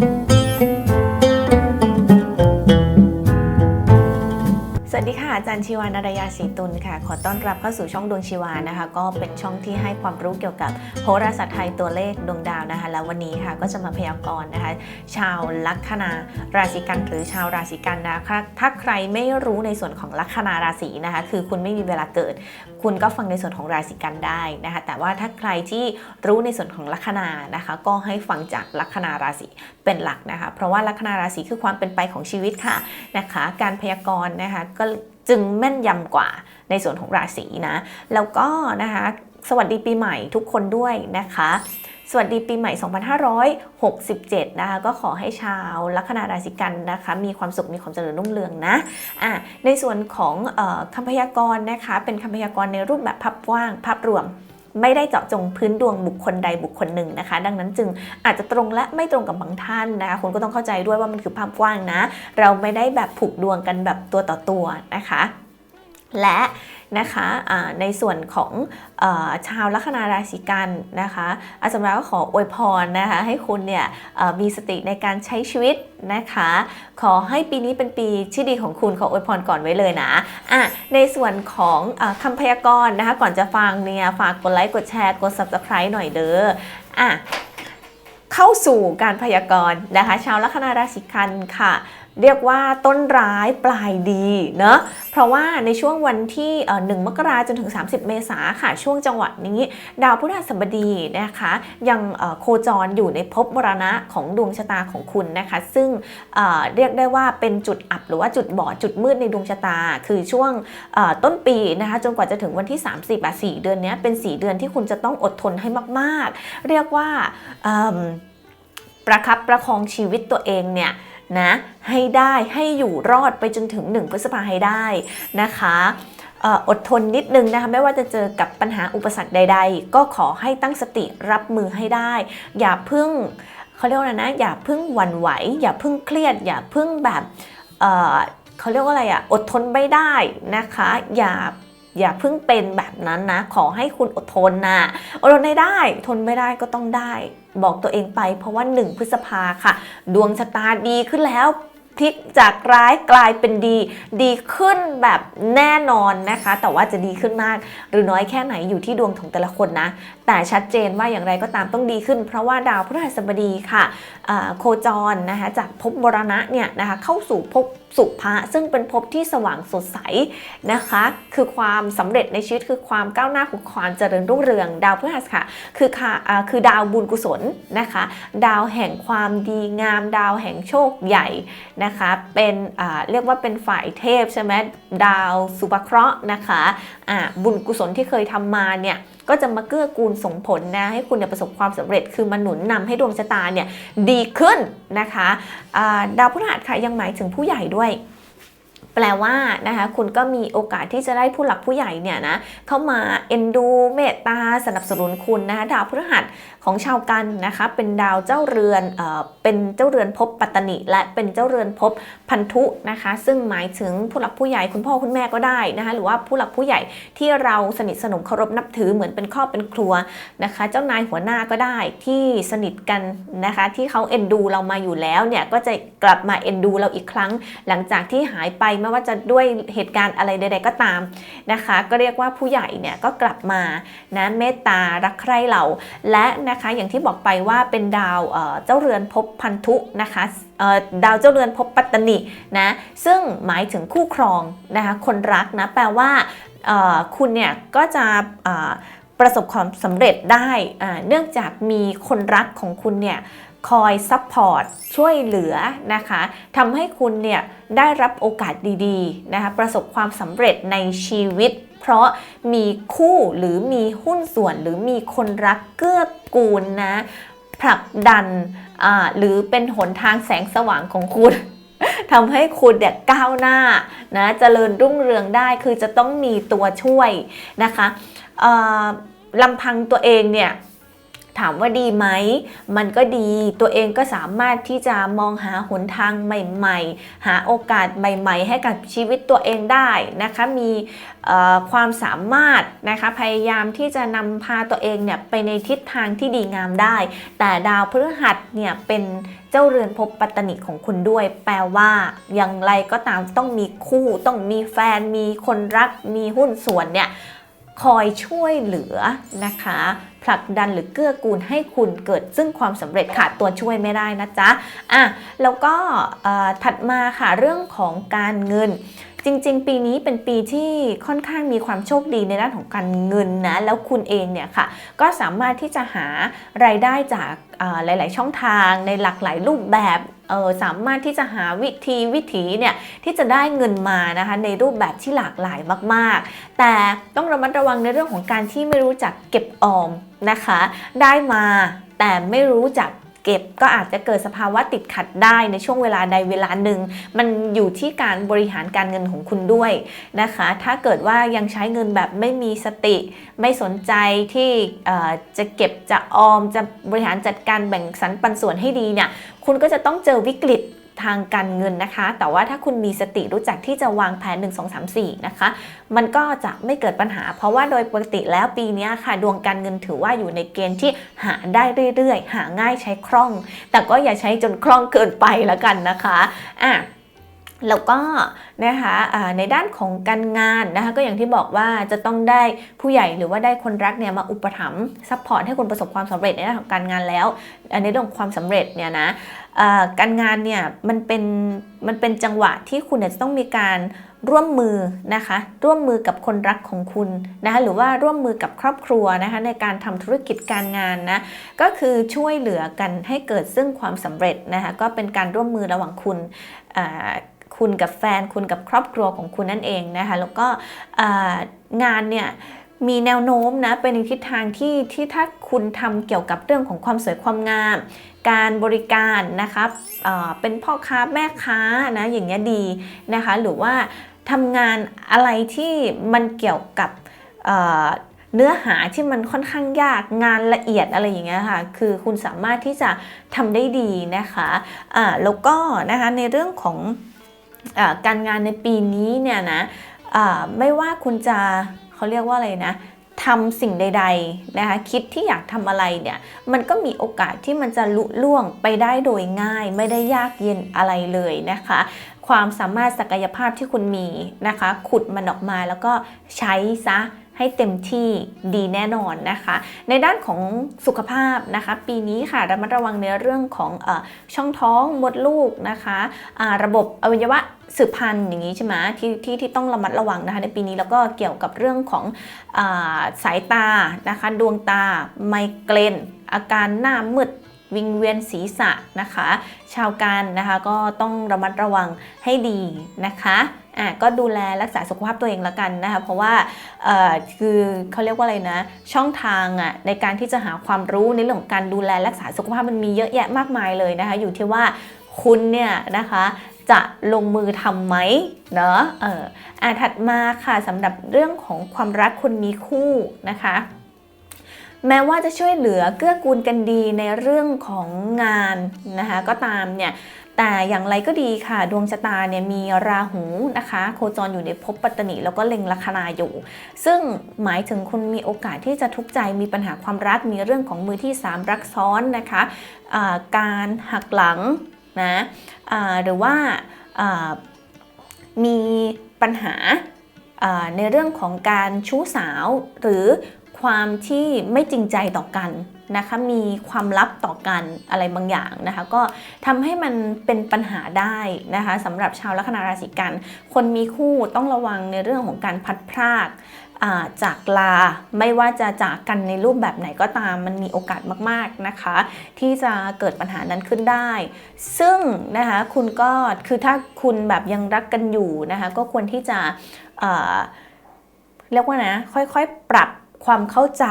ส วัสดีค่ะอาจารย์ชีวานารยาศรีตุลค่ะ ขอต้อนรับเข้าสู่ช่องดวงชีวานะคะ ก็เป็นช่องที่ให้ความรู้เกี่ยวกับโหราศาสตร์ไทยตัวเลขดวงดาวนะคะ แล้ววันนี้ค่ะก็จะมาพยากรณ์นะคะ ชาวลัคนาราศีกันหรือชาวราศีกันนะคะถ้าใครไม่รู้ในส่วนของลัคนาราศีนะคะ คือคุณไม่มีเวลาเกิด คุณก็ฟังในส่วนของราศีกันได้นะคะ แต่ว่าถ้าใครที่รู้ในส่วนของลัคนานะคะ ก็ให้ฟังจากลัคนาราศีเป็นหลักนะคะ เพราะว่าลัคนาราศีคือความเป็นไปของชีวิตค่ะนะคะ การพยากรณ์นะคะก็จึงแม่นยำกว่าในส่วนของราศีนะ แล้วก็นะคะสวัสดีปีใหม่ทุกคนด้วยนะคะ สวัสดีปีใหม่ 2567 นะคะ ก็ขอให้ชาวลัคนาราศีกันนะคะ มีความสุขมีความเจริญรุ่งเรืองนะอะในส่วนของออคำพยากรณ์นะคะ เป็นคำพยากรณ์ในรูปแบบภาพกว้างภาพรวม ไม่ได้เจาะจงพื้นดวงบุคคลใดบุคคลหนึ่งนะคะ ดังนั้นจึงอาจจะตรงและไม่ตรงกับบางท่านนะคะคุณก็ต้องเข้าใจด้วยว่ามันคือภาพกว้างนะ เราไม่ได้แบบผูกดวงกันแบบตัวต่อตัวนะคะ และ นะคะในส่วนของอชาวลัคนาราศีกันนะคะอาสมราก็ขออวยพรนะคะให้คุณเนี่ยมีสติในการใช้ชีวิตนะคะ ขอให้ปีนี้เป็นปีที่ดีของคุณขออวยพรก่อนไว้เลยนะอะในส่วนของออคำพยากรณ์นะคะก่อนจะฟังเนี่ยฝากกดไลค์กดแชร์กด subscribe หน่อยเด้ออะเข้าสู่การพยากรณ์นะคะ ชาวลัคนาราศีกันค่ะ เรียกว่าต้นร้ายปลายดีเนาะเพราะว่าในช่วงวันที่เอ่อ1มกราจนถึง 30 เมษาค่ะ ช่วงจังหวะนี้ ดาวพฤหัสบดีนะคะ ยังโคจรอยู่ในภพมรณะของดวงชะตาของคุณนะคะ ซึ่งเเรียกได้ว่าเป็นจุดอับหรือว่าจุดบอดจุดมืดในดวงชะตา คือช่วงต้นปีนะคะจนกว่าจะถึงวันที่ 30อะ4เดือนนี้เป็น 4 เดือนที่คุณจะต้องอดทนให้มาก ๆ เรียกว่าประคับประคองชีวิตตัวเองเนี่ย นะให้ได้ให้อยู่รอดไปจนถึง 1 พฤษภาให้ได้นะคะอดทนนิดนึงนะคะไม่ว่าจะเจอกับปัญหาอุปสรรคใด ๆ ก็ขอให้ตั้งสติรับมือให้ได้ อย่าพึ่งเขาเรียกว่าอะไรนะอย่าพึ่งหวั่นไหว อย่าพึ่งเครียด อย่าพึ่งแบบเเขาเรียกว่าอะไรอะอดทนไม่ได้นะคะ อย่า อย่าเพึ่งเป็นแบบนั้นนะ ขอให้คุณอดทนนะอดทนให้ได้ ทนไม่ได้ก็ต้องได้ บอกตัวเองไป เพราะว่า1พฤษภาค่ะ ดวงชะตาดีขึ้นแล้วพลิกจากร้ายกลายเป็นดี ดีขึ้นแบบแน่นอนนะคะ แต่ว่าจะดีขึ้นมาก หรือน้อยแค่ไหนอยู่ที่ดวงของแต่ละคนนะ แต่ชัดเจนว่าอย่างไรก็ตามต้องดีขึ้น เพราะว่าดาวพฤหัสบดีค่ะโคจรนะคะจากภพมรณะเนี่ยนะคะเข้าสู่ภพสุภะซึ่งเป็นภพที่สว่างสดใสนะคะ คือความสำเร็จในชีวิตคือความก้าวหน้าของความเจริญรุ่งเรือง ดาวพฤหัสค่ะ คือค่ะคือดาวบุญกุศลนะคะ ดาวแห่งความดีงาม ดาวแห่งโชคใหญ่นะคะ เป็นเรียกว่าเป็นฝ่ายเทพใช่ไหมดาวสุภเคราะห์นะคะอ่าบุญกุศลที่เคยทำมาเนี่ย ก็จะมาเกื้อกูลส่งผลนะให้คุณเนี่ยประสบความสำเร็จ คือมาหนุนนำให้ดวงชะตาเนี่ยดีขึ้นนะคะดาวพฤหัสค่ะยังหมายถึงผู้ใหญ่ด้วย แปลว่านะคะคุณก็มีโอกาสที่จะได้ผู้หลักผู้ใหญ่เนี่ยนะเข้ามาเอ็นดูเมตตาสนับสนุนคุณนะคะดาวพฤหัสของชาวกันนะคะเป็นดาวเจ้าเรือนเอ่อเป็นเจ้าเรือนภพปัตตนิและเป็นเจ้าเรือนภพพันธุนะคะ ซึ่งหมายถึงผู้หลักผู้ใหญ่คุณพ่อคุณแม่ก็ได้นะคะหรือว่าผู้หลักผู้ใหญ่ที่เราสนิทสนมเคารพนับถือเหมือนเป็นครอบเป็นครัวนะคะ เจ้านายหัวหน้าก็ได้ที่สนิทกันนะคะ ที่เขาเอ็นดูเรามาอยู่แล้วเนี่ยก็จะกลับมาเอ็นดูเราอีกครั้ง หลังจากที่หายไปไม่ว่าจะด้วยเหตุการณ์อะไรใด ๆ ก็ตามนะคะ ก็เรียกว่าผู้ใหญ่เนี่ยก็กลับมานะเมตตารักใคร่เรา และนะคะอย่างที่บอกไปว่าเป็นดาวเจ้าเรือนภพพันธุนะคะดาวเจ้าเรือนภพปัตตนินะซึ่งหมายถึงคู่ครองนะคะคนรักนะแปลว่าคุณเนี่ยก็จะประสบความสำเร็จได้เนื่องจากมีคนรักของคุณเนี่ย คอยซัพพอร์ตช่วยเหลือนะคะทำให้คุณเนี่ยได้รับโอกาสดีๆนะคะประสบความสำเร็จในชีวิต เพราะมีคู่หรือมีหุ้นส่วนหรือมีคนรักเกื้อกูลนะผลักดันอ่าหรือเป็นหนทางแสงสว่างของคุณทำให้คุณเนี่ยก้าวหน้านะเจริญรุ่งเรืองได้คือจะต้องมีตัวช่วยนะคะลำพังตัวเองเนี่ย ถามว่าดีไหม มันก็ดีตัวเองก็สามารถที่จะมองหาหนทางใหม่ ๆ หาโอกาสใหม่ ๆ ให้กับชีวิตตัวเองได้นะคะมีความสามารถนะคะพยายามที่จะนำพาตัวเองเนี่ยไปในทิศทางที่ดีงามได้ แต่ดาวพฤหัสเนี่ยเป็นเจ้าเรือนภพปัตตนิของคุณด้วย แปลว่าอย่างไรก็ตามต้องมีคู่ ต้องมีแฟน มีคนรัก มีหุ้นส่วนเนี่ย คอยช่วยเหลือนะคะ ผลักดันหรือเกื้อกูลให้คุณเกิดซึ่งความสำเร็จขาดตัวช่วยไม่ได้นะจ๊ะอะแล้วก็ถัดมาค่ะเรื่องของการเงินจริงๆ ปีนี้เป็นปีที่ค่อนข้างมีความโชคดีในด้านของการเงินนะ แล้วคุณเองเนี่ยค่ะ ก็สามารถที่จะหารายได้จากหลาย ๆ ช่องทางในหลากหลายรูปแบบ เออสามารถที่จะหาวิธีวิถีเนี่ยที่จะได้เงินมานะคะในรูปแบบที่หลากหลายมากๆ แต่ต้องระมัดระวังในเรื่องของการที่ไม่รู้จักเก็บออมนะคะ ได้มาแต่ไม่รู้จัก เก็บ ก็อาจจะเกิดสภาวะติดขัดได้ในช่วงเวลาใดเวลาหนึ่ง มันอยู่ที่การบริหารการเงินของคุณด้วยนะคะ ถ้าเกิดว่ายังใช้เงินแบบไม่มีสติ ไม่สนใจที่จะเก็บจะออมจะบริหารจัดการแบ่งสรรปันส่วนให้ดีเนี่ยคุณก็จะต้องเจอวิกฤต ทางการเงินนะคะ แต่ว่าถ้าคุณมีสติรู้จักที่จะวางแผน 1 2 3 4 นะคะ มันก็จะไม่เกิดปัญหา เพราะว่าโดยปกติแล้วปีนี้ค่ะ ดวงการเงินถือว่าอยู่ในเกณฑ์ที่หาได้เรื่อยๆ หาง่ายใช้คล่อง แต่ก็อย่าใช้จนคล่องเกินไปแล้วกันนะคะอะ แล้วก็นะคะในด้านของการงานนะคะก็อย่างที่บอกว่าจะต้องได้ผู้ใหญ่หรือว่าได้คนรักเนี่ยมาอุปถัมภ์ซัพพอร์ตให้คุณประสบความสำเร็จในด้านของการงานแล้วอ่าในเรื่องความสำเร็จเนี่ยนะการงานเนี่ยมันเป็นมันเป็นจังหวะที่คุณเนี่ยจะต้องมีการร่วมมือนะคะร่วมมือกับคนรักของคุณนะคะหรือว่าร่วมมือกับครอบครัวนะคะในการทำธุรกิจการงานนะก็คือช่วยเหลือกันให้เกิดซึ่งความสำเร็จนะคะก็เป็นการร่วมมือระหว่างคุณ คุณกับแฟนคุณกับครอบครัวของคุณนั่นเองนะคะแล้วก็งานเนี่ยมีแนวโน้มนะเป็นทิศทางที่ที่ถ้าคุณทำเกี่ยวกับเรื่องของความสวยความงาม การบริการนะคะอ่าเป็นพ่อค้าแม่ค้านะอย่างเงี้ยดีนะคะหรือว่าทำงานอะไรที่มันเกี่ยวกับเเนื้อหาที่มันค่อนข้างยากงานละเอียดอะไรอย่างเงี้ยค่ะ คือคุณสามารถที่จะทำได้ดีนะคะแล้วก็นะคะในเรื่องของ การงานในปีนี้เนี่ยนะไม่ว่าคุณจะเขาเรียกว่าอะไรนะทำสิ่งใดๆนะคะคิดที่อยากทำอะไรเนี่ยมันก็มีโอกาสที่มันจะลุล่วงไปได้โดยง่าย ไม่ได้ยากเย็นอะไรเลยนะคะ ความสามารถศักยภาพที่คุณมีนะคะ ขุดมันออกมาแล้วก็ใช้ซะ ให้เต็มที่ดีแน่นอนนะคะ ในด้านของสุขภาพนะคะ ปีนี้ค่ะระมัดระวังในเรื่องของเออช่องท้องมดลูกนะคะอ่าระบบอวัยวะสืบพันธุ์อย่างนี้ใช่ไหมที่ที่ที่ต้องระมัดระวังนะคะในปีนี้แล้วก็เกี่ยวกับเรื่องของอาสายตานะคะ ดวงตาไมเกรนอาการหน้ามืดวิงเวียนศีรษะนะคะ ชาวการนะคะก็ต้องระมัดระวังให้ดีนะคะ อะก็ดูแลรักษาสุขภาพตัวเองละกันนะคะเพราะว่าเอ่อคือเขาเรียกว่าอะไรนะ ช่องทางอะในการที่จะหาความรู้ในเรื่องของการดูแลรักษาสุขภาพมันมีเยอะแยะมากมายเลยนะคะ อยู่ที่ว่าคุณเนี่ยนะคะจะลงมือทำไหมเนาะเอออะถัดมาค่ะสำหรับเรื่องของความรักคนมีคู่นะคะแม้ว่าจะช่วยเหลือเกื้อกูลกันดีในเรื่องของงานนะคะก็ตามเนี่ย แต่อย่างไรก็ดีค่ะ ดวงชะตาเนี่ยมีราหูนะคะ โคจรอยู่ในภพปัตตนิแล้วก็เล็งลัคนาอยู่ ซึ่งหมายถึงคุณมีโอกาสที่จะทุกข์ใจมีปัญหาความรัก มีเรื่องของมือที่ 3 รักซ้อนนะคะอ่าการหักหลังนะหรือว่ามีปัญหาในเรื่องของการชู้สาวหรือ ความที่ไม่จริงใจต่อกันนะคะ มีความลับต่อกันอะไรบางอย่างนะคะ ก็ทำให้มันเป็นปัญหาได้นะคะสำหรับชาวลัคนาราศีกัน คนมีคู่ต้องระวังในเรื่องของการพัดพรากาจากลาไม่ว่าจะจากกันในรูปแบบไหนก็ตามมันมีโอกาสมากๆนะคะ ที่จะเกิดปัญหานั้นขึ้นได้ ซึ่งนะคะคุณก็คือถ้าคุณแบบยังรักกันอยู่นะคะก็ควรที่จะเรียกว่านะค่อยๆปรับ ความเข้าใจ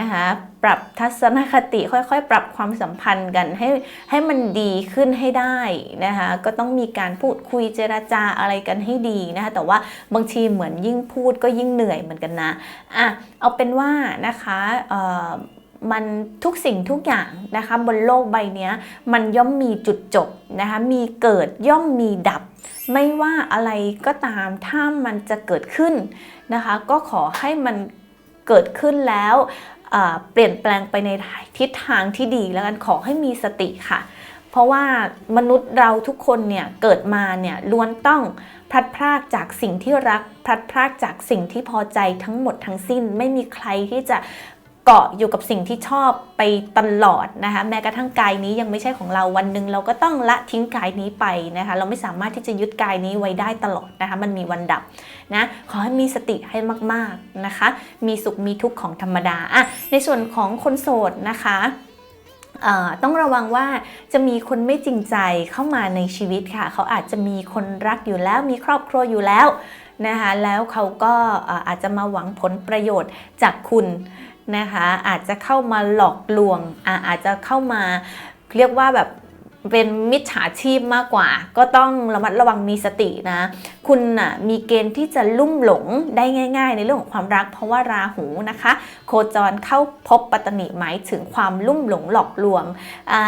นะคะปรับทัศนคติค่อยๆ ปรับความสัมพันธ์กันให้ให้มันดีขึ้นให้ได้นะคะก็ต้องมีการพูดคุยเจราจาอะไรกันให้ดีนะคะแต่ว่าบางทีเหมือนยิ่งพูดก็ยิ่งเหนื่อยเหมือนกันนะอะเอาเป็นว่านะคะเอ่อมันทุกสิ่งทุกอย่างนะคะบนโลกใบนี้มันย่อมมีจุดจบนะคะมีเกิดย่อมมีดับ ไม่ว่าอะไรก็ตามถ้ามันจะเกิดขึ้นนะคะ ก็ขอให้มัน เกิดขึ้นแล้วเอ่อเปลี่ยนแปลงไปในทิศทางที่ดีแล้วกันขอให้มีสติค่ะ เพราะว่ามนุษย์เราทุกคนเนี่ยเกิดมาเนี่ยล้วนต้องพลัดพรากจากสิ่งที่รักพลัดพรากจากสิ่งที่พอใจทั้งหมดทั้งสิ้น ไม่มีใครที่จะ เกาะอยู่กับสิ่งที่ชอบไปตลอดนะคะแม้กระทั่งกายนี้ยังไม่ใช่ของเราวันหนึ่งเราก็ต้องละทิ้งกายนี้ไปนะคะเราไม่สามารถที่จะยึดกายนี้ไว้ได้ตลอดนะคะมันมีวันดับนะขอให้มีสติให้มากๆนะคะ มีสุขมีทุกข์ของธรรมดาอะในส่วนของคนโสดนะคะต้องระวังว่าจะมีคนไม่จริงใจเข้ามาในชีวิตค่ะ เขาอาจจะมีคนรักอยู่แล้วมีครอบครัวอยู่แล้วนะคะแล้วเขาก็เอ่ออาจจะมาหวังผลประโยชน์จากคุณ นะคะอาจจะเข้ามาหลอกลวงอะอาจจะเข้ามาเรียกว่าแบบเป็นมิจฉาชีพมากกว่า ก็ต้องระมัดระวังมีสตินะ คุณน่ะมีเกณฑ์ที่จะลุ่มหลงได้ง่าย ๆ ในเรื่องของความรัก เพราะว่าราหูนะคะ โคจรเข้าพบปัตตนิหมายถึงความลุ่มหลงหลอกลวงอ่า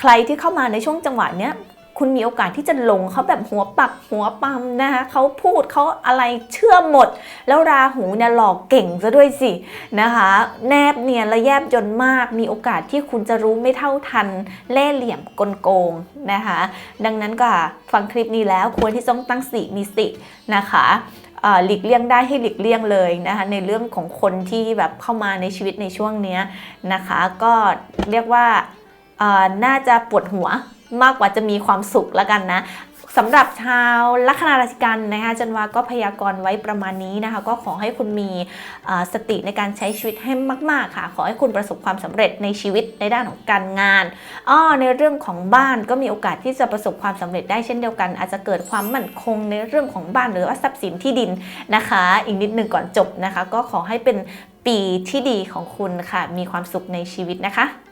ใครที่เข้ามาในช่วงจังหวะเนี้ย คุณมีโอกาสที่จะหลงเขาแบบหัวปักหัวปั๊มนะคะเขาพูดเขาอะไรเชื่อหมด แล้วราหูเนี่ยหลอกเก่งซะด้วยสินะคะ แนบเนียนและแยบยนมาก มีโอกาสที่คุณจะรู้ไม่เท่าทันเล่เหลี่ยมกลโกงนะคะ ดังนั้นก็ฟังคลิปนี้แล้วควรที่ต้องตั้งสติมีสตินะคะหลีกเลี่ยงได้ให้หลีกเลี่ยงเลยนะคะในเรื่องของคนที่แบบเข้ามาในชีวิตในช่วงนี้นะคะ ก็เรียกว่าน่าจะปวดหัว มากกว่าจะมีความสุขแล้วกันนะสำหรับชาวลัคนาราศีกันนะคะจันวาก็พยากรณ์ไว้ประมาณนี้นะคะ ก็ขอให้คุณมีสติในการใช้ชีวิตให้มาก ๆ ค่ะ ขอให้คุณประสบความสำเร็จในชีวิตในด้านของการงานอ้อในเรื่องของบ้านก็มีโอกาสที่จะประสบความสำเร็จได้เช่นเดียวกัน อาจจะเกิดความมั่นคงในเรื่องของบ้านหรือว่าทรัพย์สินที่ดินนะคะ อีกนิดหนึ่งก่อนจบนะคะ ก็ขอให้เป็นปีที่ดีของคุณค่ะ มีความสุขในชีวิตนะคะ